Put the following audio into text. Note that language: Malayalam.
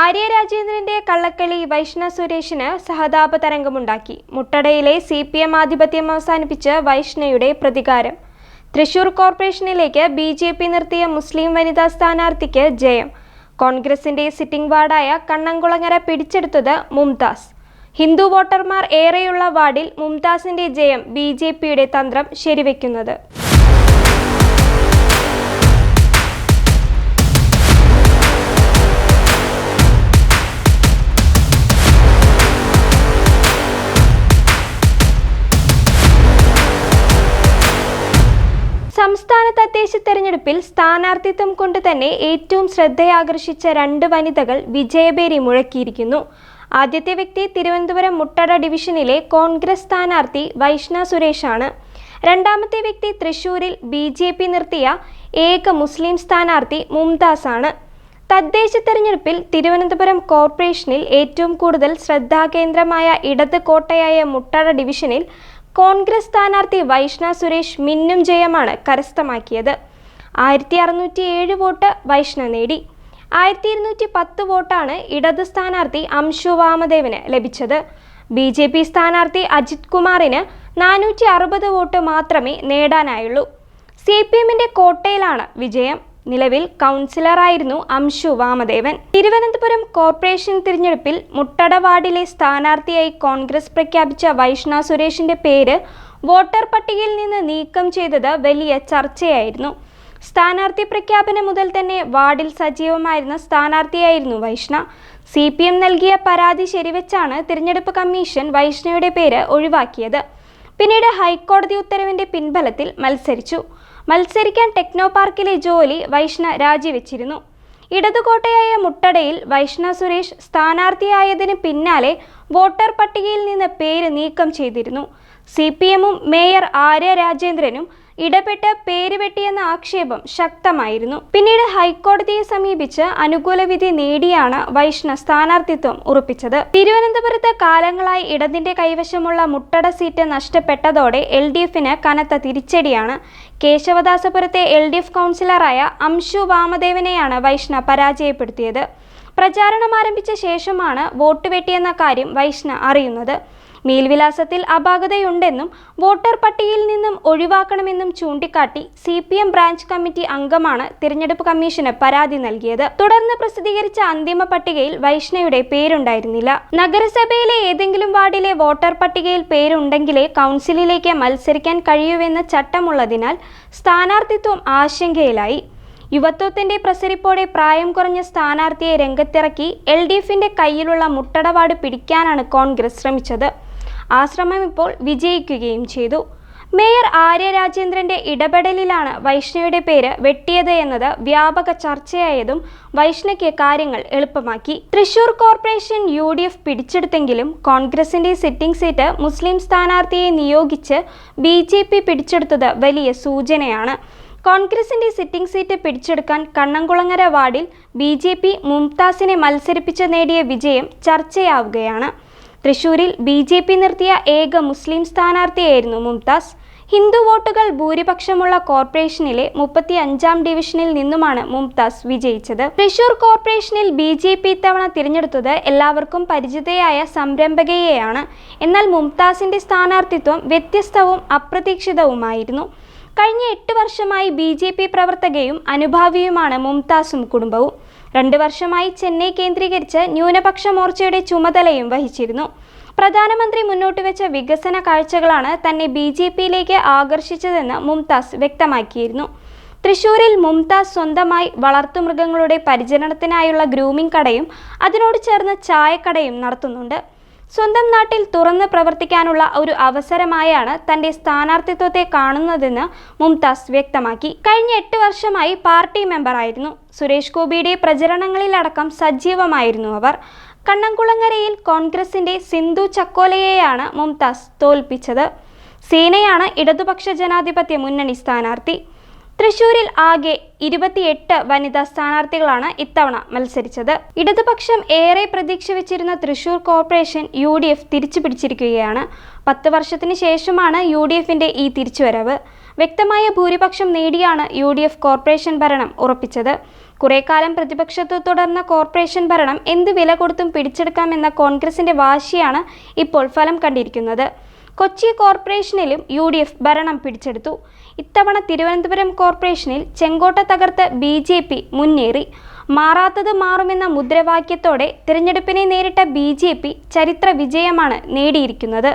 ആര്യ രാജേന്ദ്രന്റെ കള്ളക്കളി വൈഷ്ണ സുരേഷിന് സഹതാപ തരംഗമുണ്ടാക്കി. മുട്ടടയിലെ സി പി എം ആധിപത്യം അവസാനിപ്പിച്ച് വൈഷ്ണയുടെ പ്രതികാരം. തൃശൂർ കോർപ്പറേഷനിലേക്ക് ബി ജെ പി നിർത്തിയ മുസ്ലിം വനിതാ സ്ഥാനാർത്ഥിക്ക് ജയം. കോൺഗ്രസിന്റെ സിറ്റിംഗ് വാർഡായ കണ്ണംകുളങ്ങര പിടിച്ചെടുത്തത് മുംതാസ്. ഹിന്ദു വോട്ടർമാർ ഏറെയുള്ള വാർഡിൽ മുംതാസിന്റെ ജയം ബി ജെ പിയുടെ തന്ത്രം ശരിവെക്കുന്നത്. തെരഞ്ഞെടുപ്പിൽ സ്ഥാനാർത്ഥിത്വം കൊണ്ട് തന്നെ ഏറ്റവും ശ്രദ്ധയാകർഷിച്ച രണ്ട് വനിതകൾ വിജയബേരി മുഴക്കിയിരിക്കുന്നു. ആദ്യത്തെ വ്യക്തി തിരുവനന്തപുരം മുട്ടട ഡിവിഷനിലെ കോൺഗ്രസ് സ്ഥാനാർത്ഥി വൈഷ്ണ സുരേഷാണ്. രണ്ടാമത്തെ വ്യക്തി തൃശൂരിൽ ബി ജെ പി നിർത്തിയ ഏക മുസ്ലിം സ്ഥാനാർത്ഥി മുംതാസ് ആണ് തദ്ദേശ തെരഞ്ഞെടുപ്പിൽ തിരുവനന്തപുരം കോർപ്പറേഷനിൽ ഏറ്റവും കൂടുതൽ ശ്രദ്ധാകേന്ദ്രമായ ഇടത് കോട്ടയായ മുട്ടട ഡിവിഷനിൽ കോൺഗ്രസ് സ്ഥാനാർത്ഥി വൈഷ്ണ സുരേഷ് മിന്നും ജയമാണ് കരസ്ഥമാക്കിയത്. ആയിരത്തി അറുന്നൂറ്റി ഏഴ് വോട്ട് വൈഷ്ണ നേടി. ആയിരത്തി ഇരുന്നൂറ്റി പത്ത് വോട്ടാണ് ഇടത് സ്ഥാനാർത്ഥി അംശു വാമദേവന് ലഭിച്ചത്. ബി ജെ പി സ്ഥാനാർത്ഥി അജിത് കുമാറിന് നാനൂറ്റി അറുപത് വോട്ട് മാത്രമേ നേടാനായുള്ളൂ. സി പി എമ്മിന്റെ കോട്ടയിലാണ് വിജയം. നിലവിൽ കൗൺസിലറായിരുന്നു അംശു വാമദേവൻ. തിരുവനന്തപുരം കോർപ്പറേഷൻ തിരഞ്ഞെടുപ്പിൽ മുട്ടട വാർഡിലെ സ്ഥാനാർത്ഥിയായി കോൺഗ്രസ് പ്രഖ്യാപിച്ച വൈഷ്ണ സുരേഷിന്റെ പേര് വോട്ടർ പട്ടികയിൽ നിന്ന് നീക്കം ചെയ്തത് വലിയ ചർച്ചയായിരുന്നു. സ്ഥാനാർത്ഥി പ്രഖ്യാപനം മുതൽ തന്നെ വാർഡിൽ സജീവമായിരുന്ന സ്ഥാനാർത്ഥിയായിരുന്നു വൈഷ്ണ. സി പി എം നൽകിയ പരാതി ശരിവെച്ചാണ് തിരഞ്ഞെടുപ്പ് കമ്മീഷൻ വൈഷ്ണയുടെ പേര് ഒഴിവാക്കിയത്. പിന്നീട് ഹൈക്കോടതി ഉത്തരവിന്റെ പിൻബലത്തിൽ മത്സരിച്ചു. മത്സരിക്കാൻ ടെക്നോ പാർക്കിലെ ജോലി വൈഷ്ണ രാജിവെച്ചിരുന്നു. ഇടതുകോട്ടയായ മുട്ടടയിൽ വൈഷ്ണ സുരേഷ് സ്ഥാനാർത്ഥിയായതിന് പിന്നാലെ വോട്ടർ പട്ടികയിൽ നിന്ന് പേര് നീക്കം ചെയ്തിരുന്നു. സി പി എമ്മും മേയർ ആര്യ രാജേന്ദ്രനും ഇടപെട്ട് പേര് വെട്ടിയെന്ന ആക്ഷേപം ശക്തമായിരുന്നു. പിന്നീട് ഹൈക്കോടതിയെ സമീപിച്ച് അനുകൂല വിധി നേടിയാണ് വൈഷ്ണ സ്ഥാനാർത്ഥിത്വം ഉറപ്പിച്ചത്. തിരുവനന്തപുരത്ത് കാലങ്ങളായി ഇടതിന്റെ കൈവശമുള്ള മുട്ടട സീറ്റ് നഷ്ടപ്പെട്ടതോടെ എൽ ഡി എഫിന് കനത്ത തിരിച്ചടിയാണ്. കേശവദാസപുരത്തെ എൽ ഡി എഫ് കൗൺസിലറായ അംശു വാമദേവനെയാണ് വൈഷ്ണ പരാജയപ്പെടുത്തിയത്. പ്രചാരണം ആരംഭിച്ച ശേഷമാണ് വോട്ട് വെട്ടിയെന്ന കാര്യം വൈഷ്ണ അറിയുന്നത്. മേൽവിലാസത്തിൽ അപാകതയുണ്ടെന്നും വോട്ടർ പട്ടികയിൽ നിന്നും ഒഴിവാക്കണമെന്നും ചൂണ്ടിക്കാട്ടി C P M branch committee അംഗമാണ് തിരഞ്ഞെടുപ്പ് കമ്മീഷന് പരാതി നൽകിയത്. തുടർന്ന് പ്രസിദ്ധീകരിച്ച അന്തിമ പട്ടികയിൽ വൈഷ്ണയുടെ പേരുണ്ടായിരുന്നില്ല. നഗരസഭയിലെ ഏതെങ്കിലും വാർഡിലെ വോട്ടർ പട്ടികയിൽ പേരുണ്ടെങ്കിലേ കൗൺസിലിലേക്ക് മത്സരിക്കാൻ കഴിയൂവെന്ന ചട്ടമുള്ളതിനാൽ സ്ഥാനാർത്ഥിത്വം ആശങ്കയിലായി. യുവത്വത്തിന്റെ പ്രസരിപ്പോടെ പ്രായം കുറഞ്ഞ സ്ഥാനാർത്ഥിയെ രംഗത്തിറക്കി എൽ ഡി എഫിന്റെ കയ്യിലുള്ള മുട്ടടവാട് പിടിക്കാനാണ് കോൺഗ്രസ് ശ്രമിച്ചത്. ആ ശ്രമം ഇപ്പോൾ വിജയിക്കുകയും ചെയ്തു. മേയർ ആര്യ രാജേന്ദ്രന്റെ ഇടപെടലിലാണ് വൈഷ്ണയുടെ പേര് വെട്ടിയത് എന്നത് വ്യാപക ചർച്ചയായതും വൈഷ്ണയ്ക്ക് കാര്യങ്ങൾ എളുപ്പമാക്കി. Thrissur corporation U D F പിടിച്ചെടുത്തെങ്കിലും കോൺഗ്രസിന്റെ സിറ്റിംഗ് സീറ്റ് മുസ്ലിം സ്ഥാനാർത്ഥിയെ നിയോഗിച്ച് ബി ജെ പി പിടിച്ചെടുത്തത് വലിയ സൂചനയാണ്. കോൺഗ്രസിന്റെ സിറ്റിംഗ് സീറ്റ് പിടിച്ചെടുക്കാൻ കണ്ണംകുളങ്ങര വാർഡിൽ ബി ജെ പി മുംതാസിനെ മത്സരിപ്പിച്ച് നേടിയ വിജയം ചർച്ചയാവുകയാണ്. തൃശൂരിൽ ബി ജെ പി നിർത്തിയ ഏക മുസ്ലിം സ്ഥാനാർത്ഥിയായിരുന്നു മുംതാസ്. ഹിന്ദു വോട്ടുകൾ ഭൂരിപക്ഷമുള്ള കോർപ്പറേഷനിലെ മുപ്പത്തി അഞ്ചാം ഡിവിഷനിൽ നിന്നുമാണ് മുംതാസ് വിജയിച്ചത്. തൃശൂർ കോർപ്പറേഷനിൽ ബി ജെ പി ഇത്തവണ തിരഞ്ഞെടുത്തത് എല്ലാവർക്കും പരിചിതയായ സംരംഭകയെയാണ്. എന്നാൽ മുംതാസിന്റെ സ്ഥാനാർത്ഥിത്വം വ്യത്യസ്തവും അപ്രതീക്ഷിതവുമായിരുന്നു. കഴിഞ്ഞ എട്ട് വർഷമായി ബി ജെ പി പ്രവർത്തകയും അനുഭാവിയുമാണ് മുംതാസും കുടുംബവും. രണ്ട് വർഷമായി ചെന്നൈ കേന്ദ്രീകരിച്ച് ന്യൂനപക്ഷ മോർച്ചയുടെ ചുമതലയും വഹിച്ചിരുന്നു. പ്രധാനമന്ത്രി മുന്നോട്ട് വെച്ച വികസന കാഴ്ചകളാണ് തന്നെ ബി ജെ പിയിലേക്ക് ആകർഷിച്ചതെന്ന് മുംതാസ് വ്യക്തമാക്കിയിരുന്നു. തൃശൂരിൽ മുംതാസ് സ്വന്തമായി വളർത്തുമൃഗങ്ങളുടെ പരിചരണത്തിനായുള്ള ഗ്രൂമിംഗ് കടയും അതിനോട് ചേർന്ന് ചായക്കടയും നടത്തുന്നുണ്ട്. സ്വന്തം നാട്ടിൽ തുറന്ന് പ്രവർത്തിക്കാനുള്ള ഒരു അവസരമായാണ് തന്റെ സ്ഥാനാർത്ഥിത്വത്തെ കാണുന്നതെന്ന് മുംതാസ് വ്യക്തമാക്കി. കഴിഞ്ഞ എട്ട് വർഷമായി പാർട്ടി മെമ്പറായിരുന്നു. സുരേഷ് ഗോപിയുടെ പ്രചരണങ്ങളിലടക്കം സജീവമായിരുന്നു അവർ. കണ്ണംകുളങ്ങരയിൽ കോൺഗ്രസിന്റെ സിന്ധു ചക്കോലയെയാണ് മുംതാസ് തോൽപ്പിച്ചത്. സേനയാണ് ഇടതുപക്ഷ ജനാധിപത്യ മുന്നണി സ്ഥാനാർത്ഥി. തൃശൂരിൽ ആകെ ഇരുപത്തിയെട്ട് വനിതാ സ്ഥാനാർത്ഥികളാണ് ഇത്തവണ മത്സരിച്ചത്. ഇടതുപക്ഷം ഏറെ പ്രതീക്ഷ വെച്ചിരുന്ന Thrissur corporation U D F തിരിച്ചു പിടിച്ചിരിക്കുകയാണ് പത്ത് വർഷത്തിന് ശേഷമാണ് യു ഡി എഫിന്റെ ഈ തിരിച്ചുവരവ്. വ്യക്തമായ ഭൂരിപക്ഷം നേടിയാണ് യു ഡി എഫ് കോർപ്പറേഷൻ ഭരണം ഉറപ്പിച്ചത്. കുറെ കാലം പ്രതിപക്ഷത്ത് തുടർന്ന കോർപ്പറേഷൻ ഭരണം എന്ത് വില കൊടുത്തും പിടിച്ചെടുക്കാമെന്ന കോൺഗ്രസിന്റെ വാശിയാണ് ഇപ്പോൾ ഫലം കണ്ടിരിക്കുന്നത്. കൊച്ചി കോർപ്പറേഷനിലും യു ഡി എഫ് ഭരണം പിടിച്ചെടുത്തു. ഇത്തവണ തിരുവനന്തപുരം കോർപ്പറേഷനിൽ ചെങ്കോട്ട തകർത്ത് ബി ജെ പി മുന്നേറി. മാറാത്തത് മാറുമെന്ന മുദ്രാവാക്യത്തോടെ തിരഞ്ഞെടുപ്പിനെ നേരിട്ട ബി ജെ പി ചരിത്ര വിജയമാണ് നേടിയിരിക്കുന്നത്.